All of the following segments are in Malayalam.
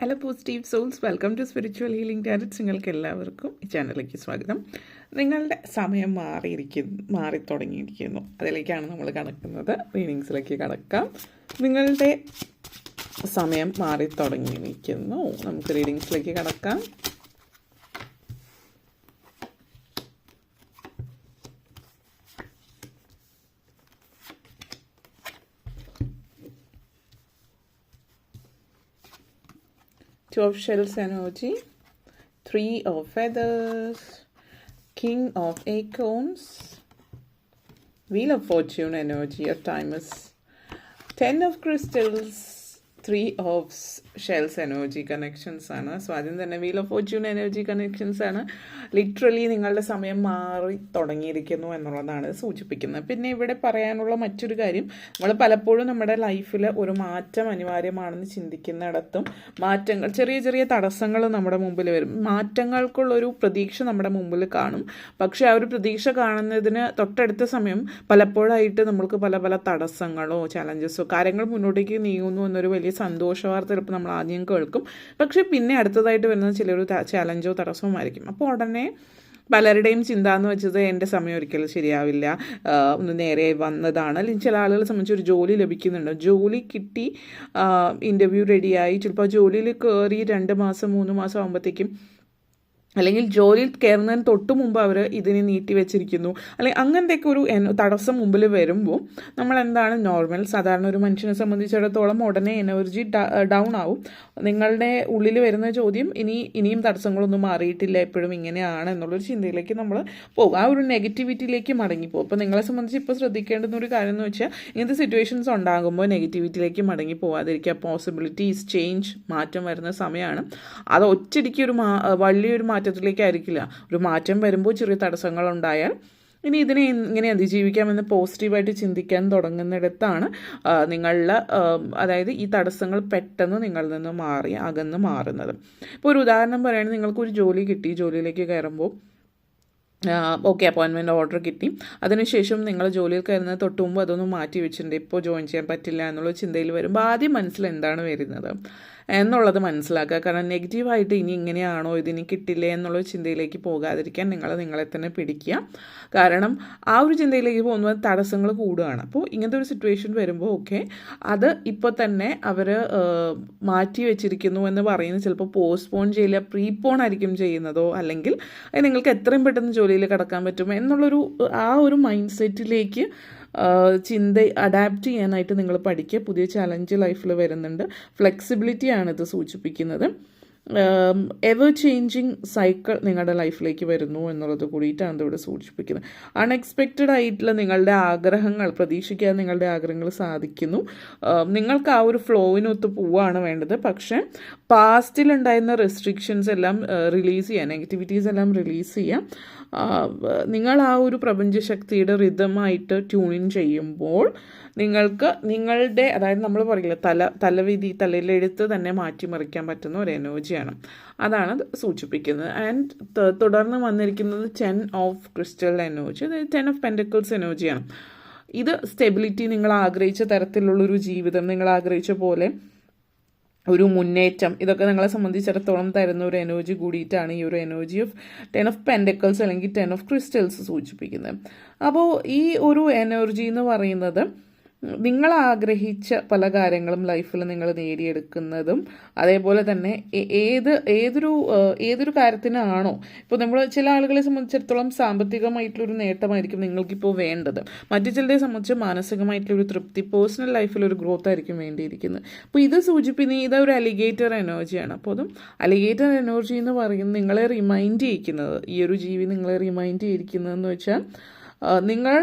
Hello positive souls welcome to spiritual healing tarots നിങ്ങൾക്ക് എല്ലാവർക്കും ഈ ചാനലിലേക്ക് സ്വാഗതം. നിങ്ങളുടെ സമയം മാറിയിരിക്കുന്നു മാറി തുടങ്ങിയിരിക്കുന്നു അതിലേക്കാണ് നമ്മൾ കണക്കുന്നത് റീഡിങ്സിലേക്ക് കടക്കാം. നിങ്ങളുടെ സമയം മാറി തുടങ്ങിയിരിക്കുന്നു നമുക്ക് റീഡിങ്സിലേക്ക് കടക്കാം. Two of Shells energy, Three of Feathers, King of Acorns, Wheel of Fortune energy. Time is Ten of Crystals, Three of shells energy connections ആണ്. സോ ആദ്യം തന്നെ wheel of fortune energy connections ആണ്. ലിറ്ററലി നിങ്ങളുടെ സമയം മാറി തുടങ്ങിയിരിക്കുന്നു എന്നുള്ളതാണ് സൂചിപ്പിക്കുന്നത്. പിന്നെ ഇവിടെ പറയാനുള്ള മറ്റൊരു കാര്യം നമ്മൾ പലപ്പോഴും നമ്മുടെ ലൈഫിൽ ഒരു മാറ്റം അനിവാര്യമാണെന്ന് ചിന്തിക്കുന്നിടത്തും മാറ്റങ്ങൾ ചെറിയ ചെറിയ തടസ്സങ്ങൾ നമ്മുടെ മുമ്പിൽ വരും. മാറ്റങ്ങൾക്കുള്ളൊരു പ്രതീക്ഷ നമ്മുടെ മുമ്പിൽ കാണും. പക്ഷേ ആ ഒരു പ്രതീക്ഷ കാണുന്നതിന് തൊട്ടടുത്ത സമയം പലപ്പോഴായിട്ട് നമ്മൾക്ക് പല പല തടസ്സങ്ങളോ ചലഞ്ചസോ കാര്യങ്ങൾ മുന്നോട്ടേക്ക് നീങ്ങുന്നു എന്നൊരു വലിയ സന്തോഷ വാർത്ത ചിലപ്പോൾ നമ്മൾ ആദ്യം കേൾക്കും. പക്ഷെ പിന്നെ അടുത്തതായിട്ട് വരുന്നത് ചിലൊരു ചലഞ്ചോ തടസ്സവും ആയിരിക്കും. അപ്പോൾ ഉടനെ പലരുടെയും ചിന്ത എന്ന് വെച്ചത് എന്റെ സമയം ഒരിക്കലും ശരിയാവില്ല. ഒന്ന് നേരെ വന്നതാണ്. അല്ലെങ്കിൽ ചില ആളുകളെ സംബന്ധിച്ച് ഒരു ജോലി ലഭിക്കുന്നുണ്ട്. ജോലി കിട്ടി ഇന്റർവ്യൂ റെഡിയായി ചിലപ്പോൾ ജോലിയിൽ കയറി രണ്ട് മാസം മൂന്ന് മാസം ആകുമ്പോഴത്തേക്കും അല്ലെങ്കിൽ ജോലിയിൽ കയറുന്നതിന് തൊട്ട് മുമ്പ് അവർ ഇതിനെ നീട്ടി വെച്ചിരിക്കുന്നു. അല്ലെങ്കിൽ അങ്ങനത്തെയൊക്കെ ഒരു തടസ്സം മുമ്പിൽ വരുമ്പോൾ നമ്മൾ എന്താണ് നോർമൽ സാധാരണ ഒരു മനുഷ്യനെ സംബന്ധിച്ചിടത്തോളം ഉടനെ എനർജി ഡൗൺ ആവും. നിങ്ങളുടെ ഉള്ളിൽ വരുന്ന ചോദ്യം ഇനി ഇനിയും തടസ്സങ്ങളൊന്നും മാറിയിട്ടില്ല എപ്പോഴും ഇങ്ങനെയാണ് എന്നുള്ളൊരു ചിന്തയിലേക്ക് നമ്മൾ പോകും. ആ ഒരു നെഗറ്റിവിറ്റിയിലേക്ക് മടങ്ങിപ്പോകും. അപ്പോൾ നിങ്ങളെ സംബന്ധിച്ച് ഇപ്പോൾ ശ്രദ്ധിക്കേണ്ടുന്ന ഒരു കാര്യം എന്ന് വെച്ചാൽ ഇങ്ങനത്തെ സിറ്റുവേഷൻസ് ഉണ്ടാകുമ്പോൾ നെഗറ്റിവിറ്റിയിലേക്ക് മടങ്ങി പോകാതിരിക്കുക പോസിബിലിറ്റീസ് ചേഞ്ച് മാറ്റം വരുന്ന സമയമാണ് അത് ഒറ്റടിക്ക് ഒരു വലിയൊരു മാറ്റത്തിലേക്കായിരിക്കില്ല. ഒരു മാറ്റം വരുമ്പോൾ ചെറിയ തടസ്സങ്ങളുണ്ടായാൽ ഇനി ഇതിനെ ഇങ്ങനെ അതിജീവിക്കാമെന്ന് പോസിറ്റീവായിട്ട് ചിന്തിക്കാൻ തുടങ്ങുന്നിടത്താണ് നിങ്ങളുടെ അതായത് ഈ തടസ്സങ്ങൾ പെട്ടെന്ന് നിങ്ങളിൽ നിന്ന് മാറി അകന്ന് മാറുന്നത്. ഇപ്പോൾ ഒരു ഉദാഹരണം പറയുകയാണെങ്കിൽ നിങ്ങൾക്കൊരു ജോലി കിട്ടി ജോലിയിലേക്ക് കയറുമ്പോൾ ഓക്കെ അപ്പോയിൻമെന്റ് ഓർഡർ കിട്ടി. അതിനുശേഷം നിങ്ങൾ ജോലിയിൽ കയറുന്നത് തൊട്ട് മുമ്പ് അതൊന്നും മാറ്റി വെച്ചിട്ടുണ്ട് ഇപ്പോൾ ജോയിൻ ചെയ്യാൻ പറ്റില്ല എന്നുള്ള ചിന്തയിൽ വരുമ്പോൾ ആദ്യം മനസ്സിൽ എന്താണ് വരുന്നത്? എന്നുള്ളത് മനസ്സിലാക്കുക. കാരണം നെഗറ്റീവായിട്ട് ഇനി ഇങ്ങനെയാണോ ഇതിനി കിട്ടില്ലേ എന്നുള്ള ചിന്തയിലേക്ക് പോകാതിരിക്കാൻ നിങ്ങൾ നിങ്ങളെ തന്നെ പിടിക്കുക. കാരണം ആ ഒരു ചിന്തയിലേക്ക് പോകുമ്പോൾ തടസ്സങ്ങൾ കൂടുകയാണ്. അപ്പോൾ ഇങ്ങനത്തെ ഒരു സിറ്റുവേഷൻ വരുമ്പോൾ ഓക്കെ അത് ഇപ്പോൾ തന്നെ അവർ മാറ്റി വെച്ചിരിക്കുന്നു എന്ന് പറയുന്നത് ചിലപ്പോൾ പോസ്റ്റ്പോൺ ചെയ്യില്ല പ്രീപോൺ ആയിരിക്കും ചെയ്യുന്നതോ അല്ലെങ്കിൽ നിങ്ങൾക്ക് എത്രയും പെട്ടെന്ന് ജോലിയിൽ കിടക്കാൻ പറ്റും എന്നുള്ളൊരു ആ ഒരു മൈൻഡ് സെറ്റിലേക്ക് ചിന്ത അഡാപ്റ്റ് ചെയ്യാനായിട്ട് നിങ്ങൾ പഠിക്കുക. പുതിയ ചലഞ്ച് ലൈഫിൽ വരുന്നുണ്ട്. ഫ്ലെക്സിബിലിറ്റി ആണ് ഇത് സൂചിപ്പിക്കുന്നത് എവർ ചേഞ്ചിങ് സൈക്കിൾ നിങ്ങളുടെ ലൈഫിലേക്ക് വരുന്നു എന്നുള്ളത് കൂടിയിട്ടാണ് ഇവിടെ സൂചിപ്പിക്കുന്നത്. അൺഎക്സ്പെക്റ്റഡ് ആയിട്ടുള്ള നിങ്ങളുടെ ആഗ്രഹങ്ങൾ പ്രതീക്ഷിക്കാതെ നിങ്ങളുടെ ആഗ്രഹങ്ങൾ സാധിക്കുന്നു. നിങ്ങൾക്ക് ആ ഒരു ഫ്ലോവിനൊത്ത് പോവുകയാണ് വേണ്ടത്. പക്ഷേ പാസ്റ്റിലുണ്ടായിരുന്ന റെസ്ട്രിക്ഷൻസ് എല്ലാം റിലീസ് ചെയ്യാം നെഗറ്റിവിറ്റീസ് എല്ലാം റിലീസ് ചെയ്യാം നിങ്ങൾ ആ ഒരു പ്രപഞ്ചശക്തിയുടെ റിതമായിട്ട് ട്യൂണിൻ ചെയ്യുമ്പോൾ നിങ്ങൾക്ക് നിങ്ങളുടെ അതായത് നമ്മൾ പറയില്ല തല തലവിധി തലയിലെടുത്ത് തന്നെ മാറ്റിമറിക്കാൻ പറ്റുന്ന ഒരു എനർജിയാണ് അതാണ് സൂചിപ്പിക്കുന്നത്. ആൻഡ് തുടർന്ന് വന്നിരിക്കുന്നത് ടെൻ ഓഫ് ക്രിസ്റ്റൽ എനർജി അതായത് ടെൻ ഓഫ് പെൻഡക്കിൾസ് എനർജിയാണ് ഇത് സ്റ്റെബിലിറ്റി നിങ്ങൾ ആഗ്രഹിച്ച തരത്തിലുള്ളൊരു ജീവിതം നിങ്ങൾ ആഗ്രഹിച്ച പോലെ ഒരു മുന്നേറ്റം. ഇതൊക്കെ നിങ്ങളെ സംബന്ധിച്ചിടത്തോളം തരുന്ന ഒരു എനർജി കൂടിയിട്ടാണ് ഈ ഒരു energy of ten of pentacles അല്ലെങ്കിൽ ടെൻ ഓഫ് ക്രിസ്റ്റൽസ് സൂചിപ്പിക്കുന്നത്. അപ്പോൾ ഈ ഒരു എനർജി എന്ന് പറയുന്നത് നിങ്ങൾ ആഗ്രഹിച്ച പല കാര്യങ്ങളും ലൈഫിൽ നിങ്ങൾ നേടിയെടുക്കുന്നതും അതേപോലെ തന്നെ ഏത് ഏതൊരു ഏതൊരു കാര്യത്തിനാണോ. ഇപ്പോൾ നമ്മൾ ചില ആളുകളെ സംബന്ധിച്ചിടത്തോളം സാമ്പത്തികമായിട്ടുള്ളൊരു നേട്ടമായിരിക്കും നിങ്ങൾക്കിപ്പോൾ വേണ്ടത്. മറ്റു ചിലരെ സംബന്ധിച്ച് മാനസികമായിട്ടുള്ളൊരു തൃപ്തി പേഴ്സണൽ ലൈഫിലൊരു ഗ്രോത്ത് ആയിരിക്കും വേണ്ടിയിരിക്കുന്നത്. അപ്പോൾ ഇത് സൂചിപ്പിക്കുന്ന ഇത് ഒരു അലിഗേറ്റർ എനർജിയാണ്. അപ്പോൾ അതും അലിഗേറ്റർ എനർജി എന്ന് പറയുന്നത് നിങ്ങളെ റിമൈൻഡ് ചെയ്യിക്കുന്നത്. ഈ ഒരു ജീവി നിങ്ങളെ റിമൈൻഡ് ചെയ്യിക്കുന്നതെന്ന് വെച്ചാൽ നിങ്ങൾ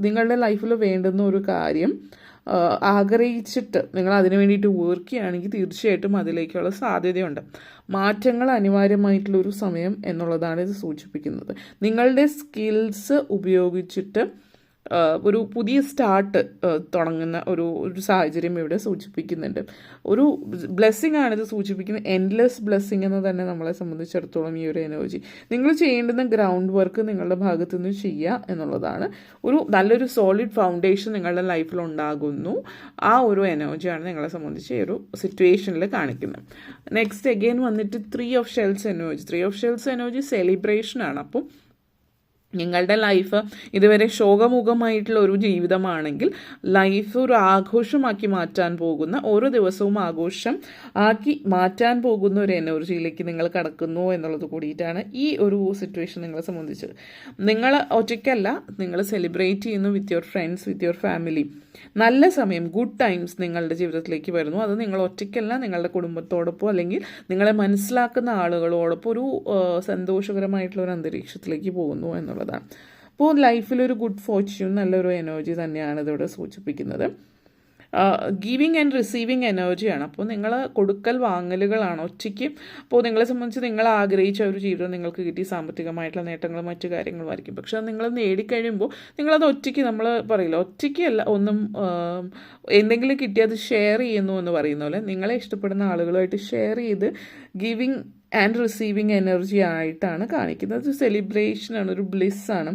നിങ്ങളുടെ ലൈഫിൽ വേണ്ടുന്ന ഒരു കാര്യം ആഗ്രഹിച്ചിട്ട് നിങ്ങൾ അതിനു വേണ്ടിയിട്ട് വർക്ക് ചെയ്യുകയാണെങ്കിൽ തീർച്ചയായിട്ടും അതിലേക്കുള്ള സാധ്യതയുണ്ട്. മാറ്റങ്ങൾ അനിവാര്യമായിട്ടുള്ളൊരു സമയം എന്നുള്ളതാണ് ഇത് സൂചിപ്പിക്കുന്നത്. നിങ്ങളുടെ സ്കിൽസ് ഉപയോഗിച്ചിട്ട് ഒരു പുതിയ സ്റ്റാർട്ട് തുടങ്ങുന്ന ഒരു ഒരു സാഹചര്യം ഇവിടെ സൂചിപ്പിക്കുന്നുണ്ട്. ഒരു ബ്ലെസ്സിങ് ആണിത് സൂചിപ്പിക്കുന്നത്. എൻലെസ് ബ്ലെസ്സിങ് എന്ന് തന്നെ നമ്മളെ സംബന്ധിച്ചിടത്തോളം ഈ ഒരു എനർജി നിങ്ങൾ ചെയ്യേണ്ടുന്ന ഗ്രൗണ്ട് വർക്ക് നിങ്ങളുടെ ഭാഗത്തു നിന്ന് ചെയ്യുക എന്നുള്ളതാണ്. ഒരു നല്ലൊരു സോളിഡ് ഫൗണ്ടേഷൻ നിങ്ങളുടെ ലൈഫിൽ ഉണ്ടാകുന്നു. ആ ഒരു എനർജിയാണ് നിങ്ങളെ സംബന്ധിച്ച് ഈ ഒരു സിറ്റുവേഷനിൽ കാണിക്കുന്നത്. നെക്സ്റ്റ് അഗെയിൻ വന്നിട്ട് three of shells energy three of shells energy celebration ആണ്. അപ്പം നിങ്ങളുടെ ലൈഫ് ഇതുവരെ ശോകമുഖമായിട്ടുള്ള ഒരു ജീവിതമാണെങ്കിൽ ലൈഫ് ഒരു ആഘോഷമാക്കി മാറ്റാൻ പോകുന്ന ഓരോ ദിവസവും ആഘോഷം ആക്കി മാറ്റാൻ പോകുന്ന ഒരു എനർജിയിലേക്ക് നിങ്ങൾ കടക്കുന്നു എന്നുള്ളത് കൂടിയിട്ടാണ് ഈ ഒരു സിറ്റുവേഷൻ നിങ്ങളെ സംബന്ധിച്ച് നിങ്ങൾ ഒറ്റയ്ക്കല്ല നിങ്ങൾ സെലിബ്രേറ്റ് ചെയ്യുന്നു with your friends with your family നല്ല സമയം ഗുഡ് ടൈംസ് നിങ്ങളുടെ ജീവിതത്തിലേക്ക് വരുന്നു. അത് നിങ്ങൾ ഒറ്റയ്ക്കല്ല നിങ്ങളുടെ കുടുംബത്തോടൊപ്പം അല്ലെങ്കിൽ നിങ്ങളെ മനസ്സിലാക്കുന്ന ആളുകളോടൊപ്പം ഒരു സന്തോഷകരമായിട്ടുള്ള ഒരു അന്തരീക്ഷത്തിലേക്ക് പോകുന്നു എന്നുള്ളതാണ്. അപ്പോൾ ലൈഫിലൊരു ഗുഡ് ഫോർച്യൂൺ നല്ലൊരു എനർജി തന്നെയാണ് ഇതിവിടെ സൂചിപ്പിക്കുന്നത്. ഗീവിങ് ആൻഡ് റിസീവിങ് എനർജിയാണ് അപ്പോൾ നിങ്ങൾ കൊടുക്കൽ വാങ്ങലുകളാണ് ഒറ്റയ്ക്ക്. അപ്പോൾ നിങ്ങളെ സംബന്ധിച്ച് നിങ്ങൾ ആഗ്രഹിച്ച ഒരു ജീവിതം നിങ്ങൾക്ക് കിട്ടി. സാമ്പത്തികമായിട്ടുള്ള നേട്ടങ്ങളും മറ്റ് കാര്യങ്ങളും ആയിരിക്കും. പക്ഷെ അത് നിങ്ങൾ നേടിക്കഴിയുമ്പോൾ നിങ്ങളത് ഒറ്റയ്ക്ക് നമ്മൾ പറയില്ല. ഒറ്റയ്ക്ക് അല്ല ഒന്നും എന്തെങ്കിലും എന്തെങ്കിലും കിട്ടിയത് ഷെയർ ചെയ്യുന്നു എന്ന് പറയുന്ന പോലെ നിങ്ങളെ ഇഷ്ടപ്പെടുന്ന ആളുകളുമായിട്ട് ഷെയർ ചെയ്ത് ഗിവിങ് ആൻഡ് റിസീവിങ് എനർജി ആയിട്ടാണ് കാണിക്കുന്നത്. സെലിബ്രേഷനാണ് ഒരു ബ്ലിസ്സാണ്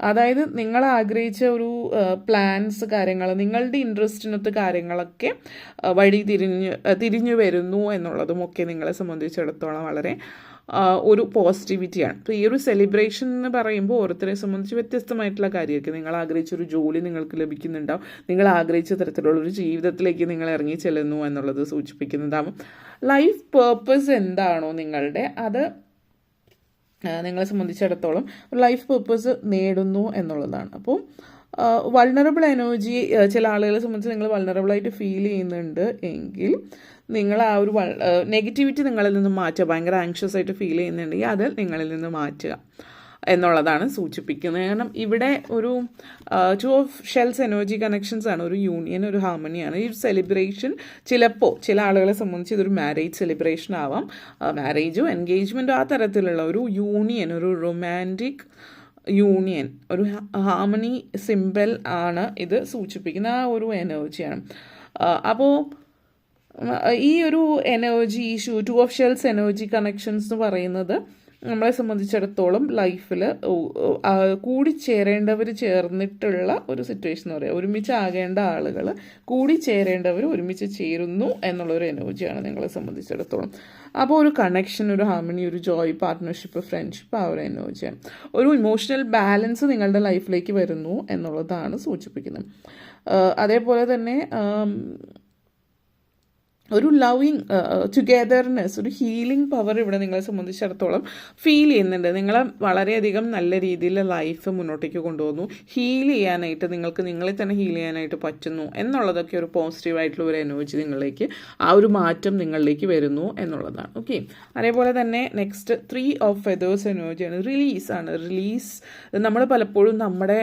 അതായത് നിങ്ങൾ ആഗ്രഹിച്ച ഒരു പ്ലാൻസ് കാര്യങ്ങൾ നിങ്ങളുടെ ഇൻട്രസ്റ്റിനൊത്ത് കാര്യങ്ങളൊക്കെ വഴി തിരിഞ്ഞ് തിരിഞ്ഞു വരുന്നു എന്നുള്ളതും ഒക്കെ നിങ്ങളെ സംബന്ധിച്ചിടത്തോളം വളരെ ഒരു പോസിറ്റിവിറ്റിയാണ് അപ്പോൾ ഈ ഒരു സെലിബ്രേഷൻ എന്ന് പറയുമ്പോൾ ഓരോരുത്തരെ സംബന്ധിച്ച് വ്യത്യസ്തമായിട്ടുള്ള കാര്യമായിരിക്കും. നിങ്ങൾ ആഗ്രഹിച്ച ഒരു ജോലി നിങ്ങൾക്ക് ലഭിക്കുന്നുണ്ടാവും. നിങ്ങൾ ആഗ്രഹിച്ച തരത്തിലുള്ള ഒരു ജീവിതത്തിലേക്ക് നിങ്ങൾ ഇറങ്ങി ചെല്ലുന്നു എന്നുള്ളത് സൂചിപ്പിക്കുന്നതാവും. ലൈഫ് പേർപ്പസ് എന്താണോ നിങ്ങളുടെ അത് നിങ്ങളെ സംബന്ധിച്ചിടത്തോളം ലൈഫ് പർപ്പസ് നേടുന്നു എന്നുള്ളതാണ്. അപ്പോൾ വൾണറബിൾ എനർജി ചില ആളുകളെ സംബന്ധിച്ച് നിങ്ങൾ വൾണറബിളായിട്ട് ഫീൽ ചെയ്യുന്നുണ്ട് എങ്കിൽ നിങ്ങൾ ആ ഒരു നെഗറ്റിവിറ്റി നിങ്ങളിൽ നിന്ന് മാറ്റുക. ഭയങ്കര ആങ്ഷ്യസ് ആയിട്ട് ഫീൽ ചെയ്യുന്നുണ്ടെങ്കിൽ അത് നിങ്ങളിൽ നിന്ന് മാറ്റുക. എന്നുള്ളതാണ് സൂചിപ്പിക്കുന്നത്. കാരണം ഇവിടെ ഒരു two of shells energy connections ആണ് ഒരു യൂണിയൻ ഒരു ഹാർമണിയാണ് ഈ സെലിബ്രേഷൻ ചിലപ്പോൾ ചില ആളുകളെ സംബന്ധിച്ച് ഇതൊരു മാരേജ് സെലിബ്രേഷൻ ആവാം. മാരേജോ എൻഗേജ്മെന്റോ ആ തരത്തിലുള്ള ഒരു യൂണിയൻ ഒരു റൊമാന്റിക് യൂണിയൻ ഒരു ഹാർമണി സിമ്പിൾ ആണ് ഇത് സൂചിപ്പിക്കുന്ന ആ ഒരു എനർജിയാണ് അപ്പോൾ ഈ ഒരു energy issue two of shells energy connections എന്ന് പറയുന്നത് നമ്മളെ സംബന്ധിച്ചിടത്തോളം ലൈഫിൽ കൂടിച്ചേരേണ്ടവർ ചേർന്നിട്ടുള്ള ഒരു സിറ്റുവേഷൻ എന്ന് പറയുക ഒരുമിച്ചാകേണ്ട ആളുകൾ കൂടി ചേരേണ്ടവർ ഒരുമിച്ച് ചേരുന്നു എന്നുള്ളൊരു എനർജിയാണ് നിങ്ങളെ സംബന്ധിച്ചിടത്തോളം. അപ്പോൾ ഒരു കണക്ഷൻ ഒരു ഹാർമണി ഒരു ജോയ് പാർട്ട്ണർഷിപ്പ് ഫ്രണ്ട്ഷിപ്പ് ആ ഒരു എനർജിയാണ് ഒരു ഇമോഷണൽ ബാലൻസ് നിങ്ങളുടെ ലൈഫിലേക്ക് വരുന്നു എന്നുള്ളതാണ് സൂചിപ്പിക്കുന്നത്. അതേപോലെ തന്നെ ഒരു ലവിങ് ടുഗെദർനെസ് ഒരു ഹീലിംഗ് പവർ ഇവിടെ നിങ്ങളെ സംബന്ധിച്ചിടത്തോളം ഫീൽ ചെയ്യുന്നുണ്ട്. നിങ്ങളെ വളരെയധികം നല്ല രീതിയിൽ ലൈഫ് മുന്നോട്ടേക്ക് കൊണ്ടുപോകുന്നു ഹീൽ ചെയ്യാനായിട്ട് നിങ്ങൾക്ക് നിങ്ങളെ തന്നെ ഹീൽ ചെയ്യാനായിട്ട് പറ്റുന്നു എന്നുള്ളതൊക്കെ ഒരു പോസിറ്റീവായിട്ടുള്ള ഒരു എനർജി നിങ്ങളിലേക്ക് ആ ഒരു മാറ്റം നിങ്ങളിലേക്ക് വരുന്നു എന്നുള്ളതാണ്. ഓക്കെ അതേപോലെ തന്നെ നെക്സ്റ്റ് ത്രീ ഓഫ് ഫെതേഴ്സ് എനർജിയാണ് റിലീസാണ് റിലീസ് നമ്മൾ പലപ്പോഴും നമ്മുടെ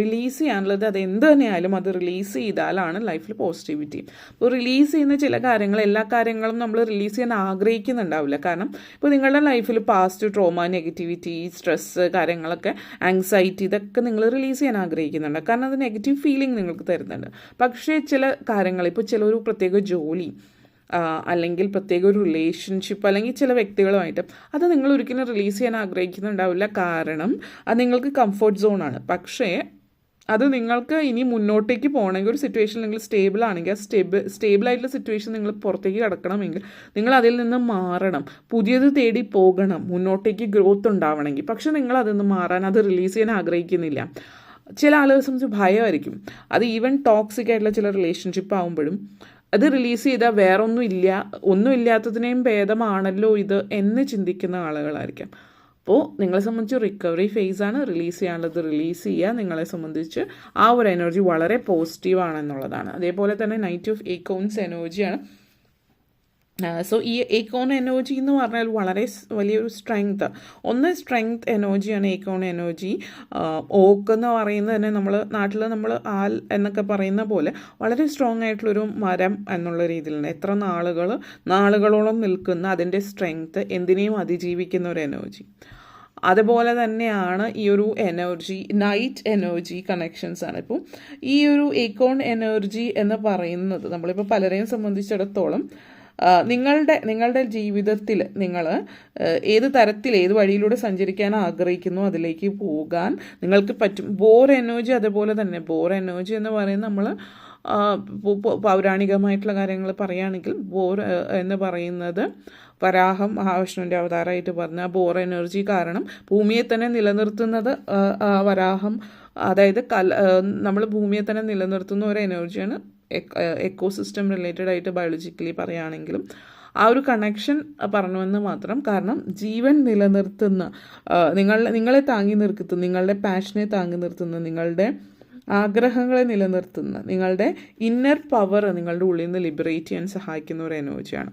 റിലീസ് ചെയ്യാനുള്ളത് അത് എന്ത് തന്നെയായാലും അത് റിലീസ് ചെയ്താലാണ് ലൈഫിൽ പോസിറ്റിവിറ്റി അപ്പോൾ റിലീസ് ചെയ്യുന്ന ചില കാര്യങ്ങൾ എല്ലാ കാര്യങ്ങളും നമ്മൾ റിലീസ് ചെയ്യാൻ ആഗ്രഹിക്കുന്നുണ്ടാവില്ല. കാരണം ഇപ്പോൾ നിങ്ങളുടെ ലൈഫിൽ പാസ്റ്റ് ട്രോമ നെഗറ്റിവിറ്റി സ്ട്രെസ്സ് കാര്യങ്ങളൊക്കെ ആങ്സൈറ്റി ഇതൊക്കെ നിങ്ങൾ റിലീസ് ചെയ്യാൻ ആഗ്രഹിക്കുന്നുണ്ട്. കാരണം അത് നെഗറ്റീവ് ഫീലിംഗ് നിങ്ങൾക്ക് തരുന്നുണ്ട്. പക്ഷേ ചില കാര്യങ്ങൾ ഇപ്പോൾ ചില ഒരു പ്രത്യേക ജോലി അല്ലെങ്കിൽ പ്രത്യേക ഒരു റിലേഷൻഷിപ്പ് അല്ലെങ്കിൽ ചില വ്യക്തികളുമായിട്ട് അത് നിങ്ങൾ ഒരിക്കലും റിലീസ് ചെയ്യാൻ ആഗ്രഹിക്കുന്നുണ്ടാവില്ല. കാരണം അത് നിങ്ങൾക്ക് കംഫർട്ട് സോണാണ് പക്ഷേ അത് നിങ്ങൾക്ക് ഇനി മുന്നോട്ടേക്ക് പോകണമെങ്കിൽ ഒരു സിറ്റുവേഷൻ നിങ്ങൾ സ്റ്റേബിൾ ആണെങ്കിൽ ആ സ്റ്റേബിൾ ആയിട്ടുള്ള സിറ്റുവേഷൻ നിങ്ങൾ പുറത്തേക്ക് കിടക്കണമെങ്കിൽ നിങ്ങൾ അതിൽ നിന്ന് മാറണം. പുതിയത് തേടി പോകണം. മുന്നോട്ടേക്ക് ഗ്രോത്ത് ഉണ്ടാവണമെങ്കിൽ. പക്ഷെ നിങ്ങൾ അതിൽ നിന്ന് മാറാൻ അത് റിലീസ് ചെയ്യാൻ ആഗ്രഹിക്കുന്നില്ല. ചില ആളുകളെ സംബന്ധിച്ച് ഭയമായിരിക്കും. അത് ഈവൻ ടോക്സിക് ആയിട്ടുള്ള ചില റിലേഷൻഷിപ്പ് ആകുമ്പോഴും അത് റിലീസ് ചെയ്താൽ വേറൊന്നും ഇല്ല ഒന്നും ഇല്ലാത്തതിനെയും ഭേദമാണല്ലോ ഇത് എന്ന് ചിന്തിക്കുന്ന ആളുകളായിരിക്കാം. അപ്പോൾ നിങ്ങളെ സംബന്ധിച്ച് റിക്കവറി ഫേസ് ആണ് റിലീസ് ചെയ്യാനുള്ളത്. റിലീസ് ചെയ്യുക നിങ്ങളെ സംബന്ധിച്ച് ആ ഒരു എനർജി വളരെ പോസിറ്റീവ് ആണെന്നുള്ളതാണ്. അതേപോലെ തന്നെ നൈറ്റ് ഓഫ് ഏക്കോൺസ് എനർജിയാണ് സോ ഈ ഏക്കോൺ എനർജി എന്ന് പറഞ്ഞാൽ വളരെ വലിയൊരു സ്ട്രെങ്ത് ഒന്ന് സ്ട്രെങ്ത് എനർജിയാണ് ഏക്കോൺ എനർജി ഓക്ക് എന്ന് പറയുന്നത് തന്നെ നമ്മൾ നാട്ടിൽ നമ്മൾ ആൽ എന്നൊക്കെ പറയുന്ന പോലെ വളരെ സ്ട്രോങ് ആയിട്ടുള്ളൊരു മരം എന്നുള്ള രീതിയിലാണ്. എത്ര നാളുകൾ നാളുകളോളം നിൽക്കുന്ന അതിന്റെ സ്ട്രെങ്ത് എന്തിനേയും അതിജീവിക്കുന്ന ഒരു എനർജി അതുപോലെ തന്നെയാണ് ഈ ഒരു എനർജി നൈറ്റ് എനർജി കണക്ഷൻസ് ആണ്. ഇപ്പം ഈ ഒരു ഏക്കോൺ എനർജി എന്ന് പറയുന്നത് നമ്മളിപ്പോൾ പലരെയും സംബന്ധിച്ചിടത്തോളം നിങ്ങളുടെ നിങ്ങളുടെ ജീവിതത്തിൽ നിങ്ങൾ ഏത് തരത്തിൽ ഏത് വഴിയിലൂടെ സഞ്ചരിക്കാൻ ആഗ്രഹിക്കുന്നു അതിലേക്ക് പോകാൻ നിങ്ങൾക്ക് പറ്റും. ബോർ എനർജി അതുപോലെ തന്നെ ബോർ എനർജി എന്ന് പറയുന്നത് നമ്മൾ പൗരാണികമായിട്ടുള്ള കാര്യങ്ങൾ പറയുകയാണെങ്കിൽ ബോർ എന്ന് പറയുന്നത് വരാഹം മഹാവിഷ്ണുവിന്റെ അവതാരമായിട്ട് പറഞ്ഞ ബോർ എനർജി കാരണം ഭൂമിയെ തന്നെ നിലനിർത്തുന്നത് വരാഹം അതായത് കല നമ്മൾ ഭൂമിയെ തന്നെ നിലനിർത്തുന്ന ഒരു എനർജിയാണ് എക്കോ സിസ്റ്റം റിലേറ്റഡ് ആയിട്ട് ബയോളജിക്കലി പറയുകയാണെങ്കിലും ആ ഒരു കണക്ഷൻ പറഞ്ഞുവെന്ന് മാത്രം. കാരണം ജീവൻ നിലനിർത്തുന്ന നിങ്ങൾ നിങ്ങളെ താങ്ങി നിർത്തുന്ന നിങ്ങളുടെ പാഷനെ താങ്ങി നിർത്തുന്ന നിങ്ങളുടെ ആഗ്രഹങ്ങളെ നിലനിർത്തുന്ന നിങ്ങളുടെ ഇന്നർ പവർ നിങ്ങളുടെ ഉള്ളിൽ നിന്ന് ലിബറേറ്റ് ചെയ്യാൻ സഹായിക്കുന്ന ഒരു എനർജിയാണ്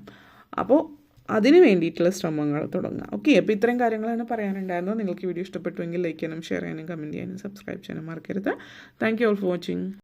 അപ്പോൾ അതിന് വേണ്ടിയിട്ടുള്ള ശ്രമങ്ങൾ തുടങ്ങുക ഓക്കെ അപ്പോൾ ഇത്രയും കാര്യങ്ങളാണ് പറയാനുണ്ടായിരുന്നത്. നിങ്ങൾക്ക് വീഡിയോ ഇഷ്ടപ്പെട്ടുവെങ്കിൽ ലൈക്ക് ചെയ്യാനും ഷെയർ ചെയ്യാനും കമന്റ് ചെയ്യാനും സബ്സ്ക്രൈബ് ചെയ്യാനും മറക്കരുത്. Thank you all for watching